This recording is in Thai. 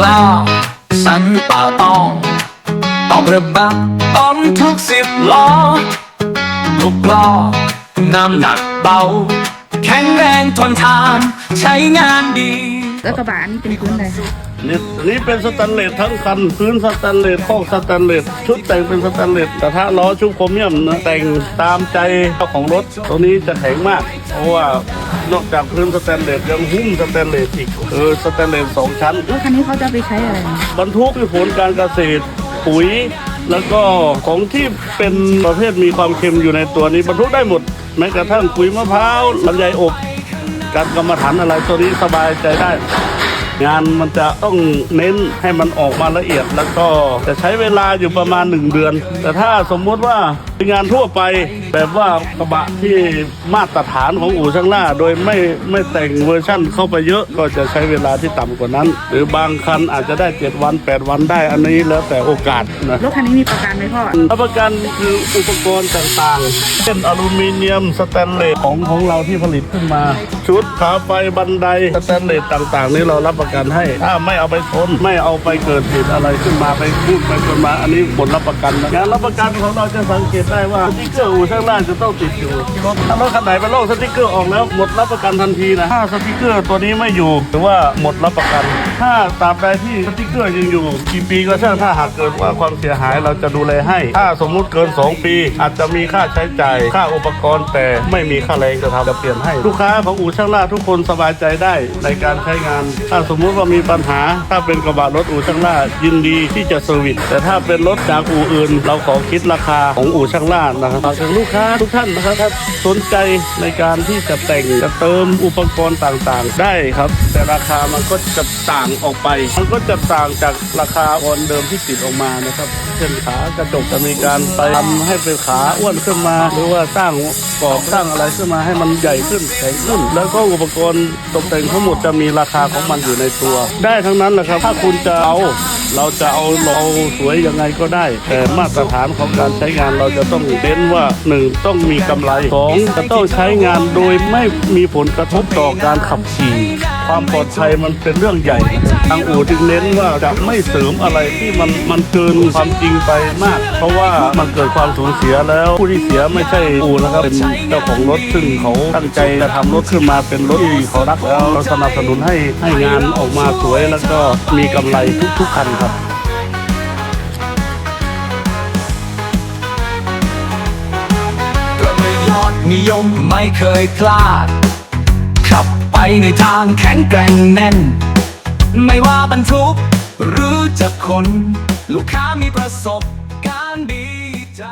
แล้ว สันป่าตองต้องระบัดต้นทุกสิบล้อทุกล้อน้ำหนักเบา แข็งแรงทนทานใช้งานดี แล้วกระบะนี่เป็นพื้นอะไรคะนี่นี่เป็นสแตนเลสทั้งคันพื้นสแตนเลสข้อกสแตนเลสชุดแต่งเป็นสแตนเลสกระทะล้อชุบโครเมียมนะแต่งตามใจเจ้าของรถตรงนี้จะแข็งมาก เพราะว่านอกจากพื้นสแตนเลสยังหุ้มสแตนเลสอีกเออสแตนเลสสองชั้นรถคันนี้เขาจะเอาไปใช้อะไรนะบรรทุกพืชผลการเกษตรปุ๋ย แล้วก็ของที่เป็นประเภทมีความเค็มอยู่ในตัวนี้บรรทุกได้หมด แม้กระทั่งปุ๋ยมะพร้าวลำไยอบ การกรรมฐานอะไรตัวนี้สบายใจได้ งานมันจะต้องเน้นให้มันออกมาละเอียด แล้วก็จะใช้เวลาอยู่ประมาณ 1 เดือน แต่ถ้าสมมุติว่างานทั่วไปแบบว่ากระบะที่มาตรฐานของอู่ช่างล่าโดยไม่ไม่แต่งเวอร์ชั่นเข้าไปเยอะก็จะใช้เวลาที่ต่ำกว่านั้น หรือบางคันอาจจะได้ 7 วัน 8 วันได้อันนี้แล้วแต่โอกาสนะรถคันนี้มีประกันไหมพ่อรับประกันคืออุปกรณ์ต่างๆ เช่นอลูมิเนียมสแตนเลสของของเราที่ผลิตขึ้นมา ชุดขาไฟบันไดสแตนเลสต่างๆ นี่เรารับประกันให้ ถ้าไม่เอาไปชนไม่เอาไปเกิดเหตุอะไรขึ้นมาไปพูดไปชนมาอันนี้บทรับประกันนะงานรับประกันของเราจะสังเกตได้ว่าสติ๊กเกอร์อู่ช่างล่างจะต้องติดอยู่ที่รถถ้ารถคันไหนไปลอกสติ๊กเกอร์ออกแล้วหมดรับประกันทันทีนะถ้าสติ๊กเกอร์ตัวนี้ไม่อยู่หรือว่าหมดรับประกัน ถ้าตราบใดที่สติ๊กเกอร์ยังอยู่กี่ปีก็ช่างถ้าหากเกิดว่าความเสียหายเราจะดูแลให้ ถ้าสมมุติเกิน 2 ปี อาจจะมีค่าใช้จ่ายค่าอุปกรณ์แต่ไม่มีค่าแรงจะทำจะเปลี่ยนให้ ลูกค้าของอู่ช่างล่าทุกคนสบายใจได้ในการใช้งาน ถ้าสมมุติว่ามีปัญหา ถ้าเป็นกระบะรถอู่ช่างล่ายินดีที่จะเซอร์วิสแต่ถ้าเป็นรถจากอู่อื่น เราขอคิดราคาของอู่ช่างล่านะครับฝากถึงลูกค้าทุกท่านนะครับถ้าสนใจในการที่จะแต่งจะเติมอุปกรณ์ต่างๆ ได้ครับ แต่ราคามันก็จะต่างออกไป มันก็จะต่างจากราคาออนเดิมที่ติดออกมานะครับเช่นขากระจกจะมีการไปทำให้เป็นขาอ้วนขึ้นมา หรือว่าสร้างกรอบสร้างอะไรขึ้นมาให้มันใหญ่ขึ้นแข็งขึ้น แล้วก็อุปกรณ์ตกแต่งทั้งหมดจะมีราคาของมันอยู่ในตัว ได้ทั้งนั้นแหละครับ ถ้าคุณจะเอาเราจะเอาเราสวยยังไงก็ได้ แต่มาตรฐานของการใช้งานเราจะต้องเน้นว่าหนึ่งต้องมีกำไรสองจะต้องใช้งานโดยไม่มีผลกระทบต่อการขับขี่ ความปลอดภัยมันเป็นเรื่องใหญ่ ทางอู่จึงเน้นว่าจะไม่เสริมอะไรที่มันมันเกินความจริงไปมาก เพราะว่ามันเกิดความสูญเสียแล้วผู้ที่เสียไม่ใช่อู่นะครับเป็นเจ้าของรถซึ่งเขาตั้งใจจะทำรถขึ้นมาเป็นรถที่เขารักแล้วเราสนับสนุนให้ให้งานออกมาสวยแล้วก็มีกำไรทุกๆคันครับนิยมไม่เคยพลาดขับ ในทางแข็งแกร่งแน่น ไม่ว่าบรรทุก หรือจะคน ลูกค้ามีประสบการณ์ดีใจ